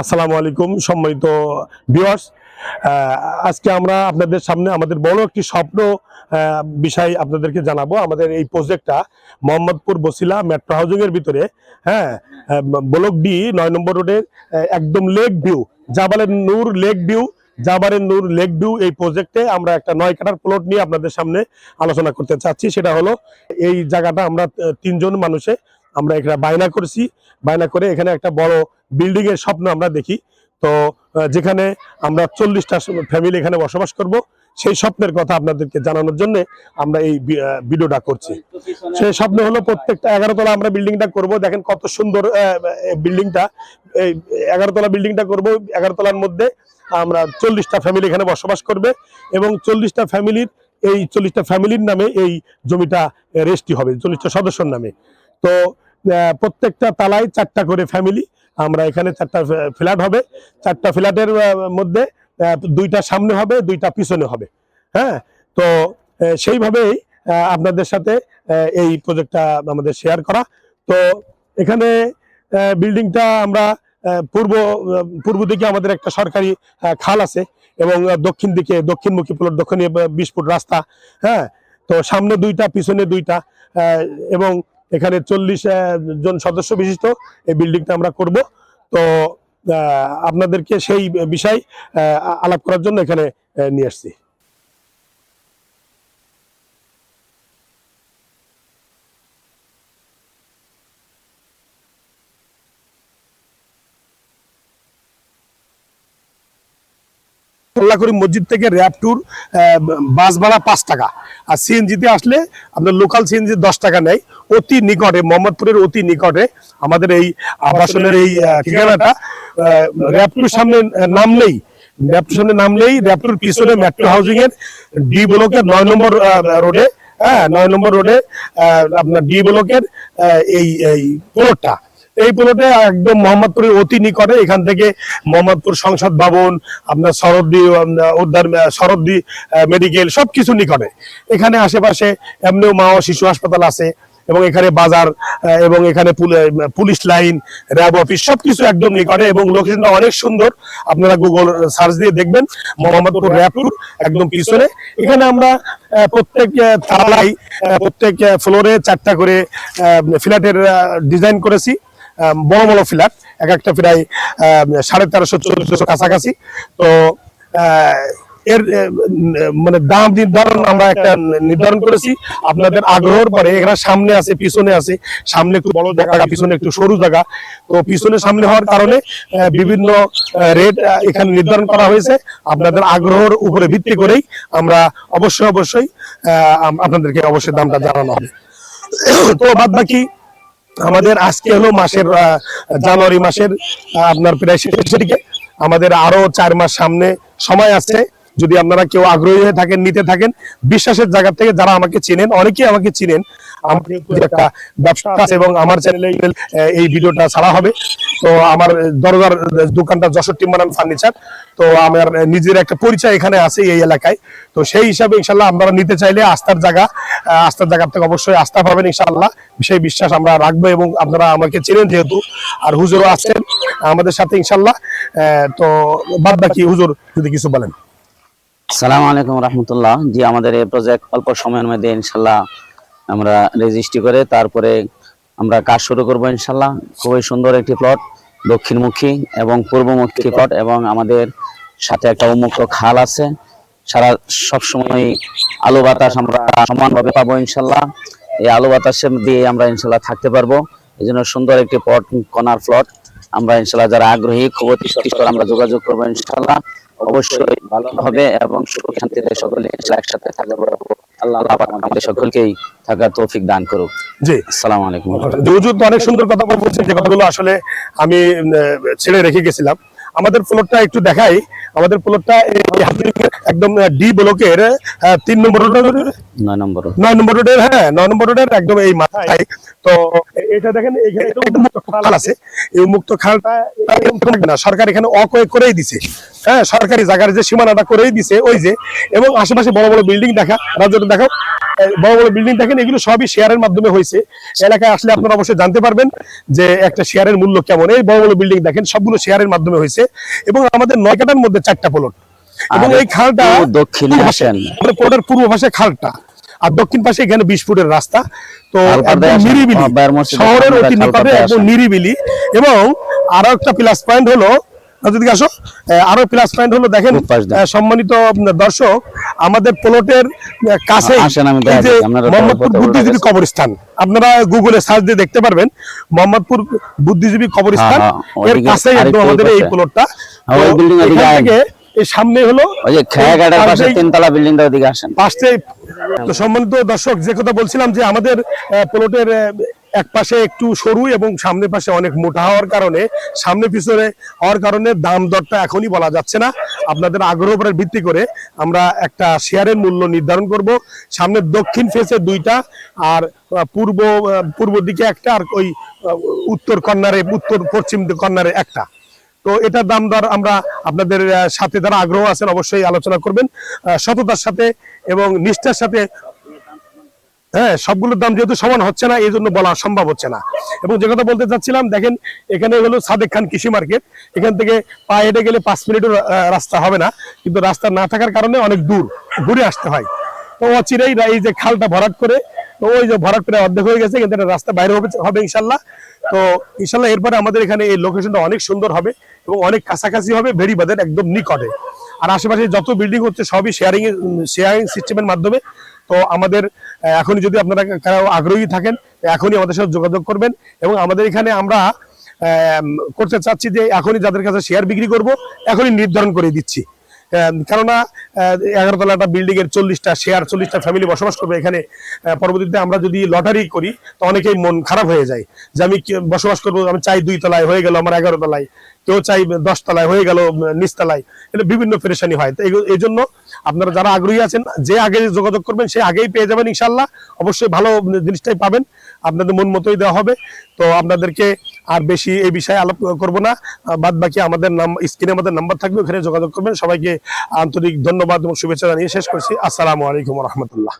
আসসালামু আলাইকুম সম্মানিত ভিউয়ার্স আজকে আমরা আপনাদের সামনে আমাদের বড় একটি স্বপ্ন বিষয় আপনাদেরকে জানাব। আমাদের এই প্রজেক্টটা মোহাম্মদপুর বসিলা মেট্রো হাউজিং এর ভিতরে। হ্যাঁ ব্লক ডি নয় নম্বর রোডের একদম লেক ভিউ জাবালের নূর লেক ভিউ জাবারের নূর লেক ভিউ এই প্রজেক্টে আমরা একটা নয় কাটার প্লট নিয়ে আপনাদের সামনে আলোচনা করতে চাচ্ছি। সেটা হলো, এই জায়গাটা আমরা তিনজন মানুষে আমরা এখানে বায়না করেছি। বায়না করে এখানে একটা বড় বিল্ডিং এর স্বপ্ন আমরা দেখি। তো যেখানে আমরা চল্লিশটা ফ্যামিলি এখানে বসবাস করব, সেই স্বপ্নের কথা আপনাদেরকে জানানোর জন্য আমরা এই ভিডিওটা করছি। সেই স্বপ্ন হলো প্রত্যেকটা এগারোতলা আমরা বিল্ডিংটা করব। দেখেন কত সুন্দর বিল্ডিংটা এই এগারোতলা বিল্ডিংটা করব। এগারোতলার মধ্যে আমরা চল্লিশটা ফ্যামিলি এখানে বসবাস করবে এবং চল্লিশটা ফ্যামিলির এই চল্লিশটা ফ্যামিলির নামে এই জমিটা রেস্টি হবে, চল্লিশটা সদস্যর নামে। তো প্রত্যেকটা তালায় চারটা করে ফ্যামিলি আমরা এখানে চারটা ফ্ল্যাট হবে। চারটা ফ্ল্যাটের মধ্যে দুইটা সামনে হবে, দুইটা পিছনে হবে। হ্যাঁ? তো সেইভাবেই আপনাদের সাথে এই প্রজেক্টটা আমাদের শেয়ার করা। তো, এখানে বিল্ডিংটা আমরা পূর্ব পূর্ব দিকে আমাদের একটা সরকারি খাল আছে এবং দক্ষিণ দিকে, দক্ষিণমুখী প্লট দক্ষিণে বিশ ফুট রাস্তা। হ্যাঁ? তো, সামনে দুইটা, পিছনে দুইটা এবং এখানে চল্লিশ জন সদস্য বিশিষ্ট এই বিল্ডিংটা আমরা করব। তো আপনাদেরকে সেই বিষয় আলাপ করার জন্য এখানে নিয়ে আসছি। করি মসজিদ থেকে র্যাপ ট্যুর বাস ভাড়া পাঁচ টাকা। আর সিএনজিতে আসলে আপনার লোকাল সিএনজি দশ টাকা নেয় অতি নিকটে মোহাম্মদপুরের অতি নিকটে আমাদের এই আবাসনের এই ঠিকানাটা। র্যাপটুর সামনে আহ, নামলেই র্যাপটুর সামনে নামলেই র্যাপটুর পিছনে মেট্রো হাউজিং এর ডি ব্লকের নয় নম্বর রোডে হ্যাঁ নয় নম্বর রোডে আপনার ডি ব্লকের এই এই প্লটটা এই প্লটে একদম মোহাম্মদপুরের অতি নিকটে। এখান থেকে মোহাম্মদপুর সংসদ ভবন, আপনার শরদ্দি উদ্ধার শরদ্দি মেডিকেল সবকিছু নিকটে। এখানে আশেপাশে এমনিও মা ও শিশু হাসপাতাল আছে এবং এখানে বাজার এবং এখানে পুল- পুলিশ লাইন, র্যাব অফিস, সবকিছু একদম নিকটে এবং লোকেশনটা অনেক সুন্দর। আপনারা গুগল সার্চ দিয়ে দেখবেন, মোহাম্মদপুর র্যাবপুর একদম পিছনে। এখানে আমরা প্রত্যেক তালায় প্রত্যেক ফ্লোরে চারটা করে ফ্ল্যাটের ডিজাইন করেছি। বড় বড় ফ্ল্যাট, এক একটা প্রায় সাড়ে তেরোশো, চোদ্দশো কাছাকাছি। তো এর মানে দাম নির্ধারণ আমরা একটা নির্ধারণ করেছি। আপনাদের আগ্রহের পরে এরা সামনে আছে, পিছনে আছে। সামনে একটু বড় জায়গা, পিছনে একটু সরু জায়গা। তো পিছনে সামনে হওয়ার কারণে বিভিন্ন রেট এখানে নির্ধারণ করা হয়েছে। আপনাদের আগ্রহের উপরে ভিত্তি করেই আমরা অবশ্যই অবশ্যই আপনাদেরকে অবশ্যই দামটা জানানো হবে। তো বাদ বাকি আমাদের আজকে হলো মাসের জানুয়ারি মাসের আপনার প্রায় শেষের দিকে। আমাদের আরও চার মাস সামনে সময় আছে। যদি আপনারা কেউ আগ্রহী হয়ে থাকেন, নিতে থাকেন, বিশ্বাসের জায়গা থেকে যারা আমাকে চিনেন, অনেকেই আমাকে চিনেন আমার একটা ব্যবসা আছে এবং আমার চ্যানেলে এই ভিডিওটা ছাড়া হবে। তো আমার দরজার দোকানটা যশোর টিম্বারান ফার্নিচার। তো আমার নিজের একটা পরিচয় এখানে আছে এই এলাকায়। তো সেই হিসাবে ইনশাল্লাহ আপনারা নিতে চাইলে আস্থার জায়গা আস্থার জায়গা থেকে অবশ্যই আস্থা পাবেন ইনশাল্লাহ সেই বিশ্বাস আমরা রাখব এবং আপনারা আমাকে চেনেন যেহেতু, আর হুজুরও আছেন আমাদের সাথে ইনশাল্লাহ তো বাদ বাকি হুজুর যদি কিছু বলেন। সালাম আলাইকুম রহমতুল্লাহ। জি, আমাদের এই প্রজেক্ট অল্প সময়ের মধ্যে ইনশাল্লাহ আমরা রেজিস্ট্রি করে তারপরে আমরা কাজ শুরু করব ইনশাল্লাহ। খুবই সুন্দর একটি প্লট দক্ষিণমুখী এবং পূর্বমুখী প্লট এবং আমাদের সাথে একটা উন্মুক্ত খাল আছে। সারা সবসময় আলো বাতাস আমরা সমানভাবে পাবো ইনশাল্লাহ। এই আলো বাতাসের দিয়ে আমরা ইনশাল্লাহ থাকতে পারব। এই জন্য সুন্দর একটি প্লট কনার প্লট আমরা ইনশাল্লাহ যারা আগ্রহী, খুব অতি আমরা যোগাযোগ করব ইনশাল্লাহ। অবশ্যই ভালো হবে এবং সুখ শান্তিতে সকলে একসাথে থাকতে পারব আল্লাহ পাক আমাদের সকলকেই থাকার তৌফিক দান করুক। জি। আসসালামু আলাইকুম। তো অনেক সুন্দর কথা বলছেন যে কথাগুলো আসলে আমি ছেড়ে রেখে গেছিলাম। আমাদের প্লটটা একটু দেখাই। আমাদের প্লটটা একদম ডি ব্লকের তিন নম্বর রোডের নয় নম্বর নয় নম্বর রোডের হ্যাঁ নয় নম্বর রোডের একদম এই মাথায়। তো এটা দেখেন এখানে মুক্ত খাল আছে। এই মুক্ত খালটা না। সরকার এখানে অকয়ে করেই দিছে। হ্যাঁ সরকারি জায়গার যে সীমানাটা করেই দিছে ওই যে। এবং আশেপাশে বড় বড় বিল্ডিং দেখা। রাজ্যটা দেখাও। বড় বড় বিল্ডিং দেখেন এগুলো সবই শেয়ারের মাধ্যমে হয়েছে। এলাকায় আসলে আপনারা অবশ্যই জানতে পারবেন যে একটা শেয়ারের মূল্য কেমন। এই বড় বড় বিল্ডিং দেখেন সবগুলো শেয়ারের মাধ্যমে হয়েছে এবং আমাদের নয় কাটার মধ্যে চারটা প্লট এবং এই খালটা দক্ষিণে। আমাদের পূর্ব পাশে খালটা। আর দক্ষিণ পাশে এখানে বিশ ফুটের রাস্তা। তো। নিরিবিলি শহরের অতি নিকটে একদম নিরিবিলি। এবং আরও একটা প্লাস পয়েন্ট হলো যদি আসো। আরও প্লাস পয়েন্ট হলো দেখেন সম্মানিত দর্শক আমাদের প্লটের কাছে মোহাম্মদপুর বুদ্ধিজীবী কবরস্থান আপনারা গুগলে সার্চ দিয়ে দেখতে পারবেন মোহাম্মদপুর বুদ্ধিজীবী কবরস্থান হ্যাঁ, হ্যাঁ, এর ওইদিকে কাছেই একদম আমাদের এই। প্লটটা হ্যাঁ, এই সামনে হলো তিনতলা ওদিকে আসেন। পাশে তো সম্মানিত দর্শক, যে কথা বলছিলাম যে আমাদের প্লটের এক পাশে একটু সরু এবং সামনে পাশে অনেক মোটা হওয়ার কারণে, সামনে পিছনে হওয়ার কারণে দাম দরটা এখনই বলা যাচ্ছে না। আপনাদের আগ্রহ উপরে ভিত্তি করে আমরা একটা শেয়ারের মূল্য নির্ধারণ করব। সামনের দক্ষিণ ফেসে দুইটা, আর পূর্ব পূর্ব দিকে একটা, আর ওই উত্তর কর্নারে, উত্তর পশ্চিম কর্নারে একটা। তো এটার দাম দর আমরা আপনাদের সাথে যারা আগ্রহ আছেন অবশ্যই আলোচনা করবেন। সততার সাথে এবং নিষ্ঠার সাথে হ্যাঁ সবগুলোর দাম যেহেতু সমান হচ্ছে না এই জন্য বলা সম্ভব হচ্ছে না। এবং যে কথা বলতে চাচ্ছিলাম দেখেন এখানে হলো সাদেক খান কৃষি মার্কেট। এখান থেকে পা হেঁটে গেলে পাঁচ মিনিটের আহ, রাস্তা হবে না। কিন্তু রাস্তা না থাকার কারণে অনেক দূর ঘুরে আসতে হয়। তো অচিরেই এই যে খালটা ভরাট করে তো ওই যে ভরাট করে অর্ধেক হয়ে গেছে কিন্তু একটা রাস্তা বাইরে হবে হবে ইনশাল্লাহ। তো ইনশাল্লাহ এরপরে আমাদের এখানে এই লোকেশনটা অনেক সুন্দর হবে। এবং অনেক কাছাকাছি হবে ভেড়িবাদের একদম নিকটে। আর আশেপাশে যত বিল্ডিং হচ্ছে সবই শেয়ারিং শেয়ারিং সিস্টেমের মাধ্যমে। তো আমাদের এখনই যদি আপনারা কারও আগ্রহী থাকেন, এখনই আমাদের সাথে যোগাযোগ করবেন এবং আমাদের এখানে আমরা করতে চাচ্ছি যে এখনই যাদের কাছে শেয়ার বিক্রি করব, এখনই নির্ধারণ করে দিচ্ছি। কেননা এগারোতলা একটা বিল্ডিং এর চল্লিশটা শেয়ার চল্লিশটা ফ্যামিলি বসবাস করবে এখানে। পরবর্তীতে আমরা যদি লটারি করি, তো অনেকেই মন খারাপ হয়ে যায় যে আমি বসবাস করব, আমি চাই দুই তলায় হয়ে গেল আমার এগারো তলায় কেউ চাই দশ তলায় হয়ে গেল নিচতলায়। এটা বিভিন্ন পেরেশানি হয়। তো এই জন্য আপনারা যারা আগ্রহী আছেন, যে আগে যোগাযোগ করবেন, সে আগেই পেয়ে যাবেন ইনশাল্লাহ অবশ্যই ভালো জিনিসটাই পাবেন। আপনাদের মন মতোই দেওয়া হবে। তো আপনাদেরকে আর বেশি এই বিষয়ে আলাপ করব না। বাদ বাকি আমাদের নাম স্ক্রিনে আমাদের নাম্বার থাকবে, ওখানে যোগাযোগ করবেন। সবাইকে আন্তরিক ধন্যবাদ এবং শুভেচ্ছা জানিয়ে শেষ করছি। আসসালামু আলাইকুম রহমতুল্লাহ।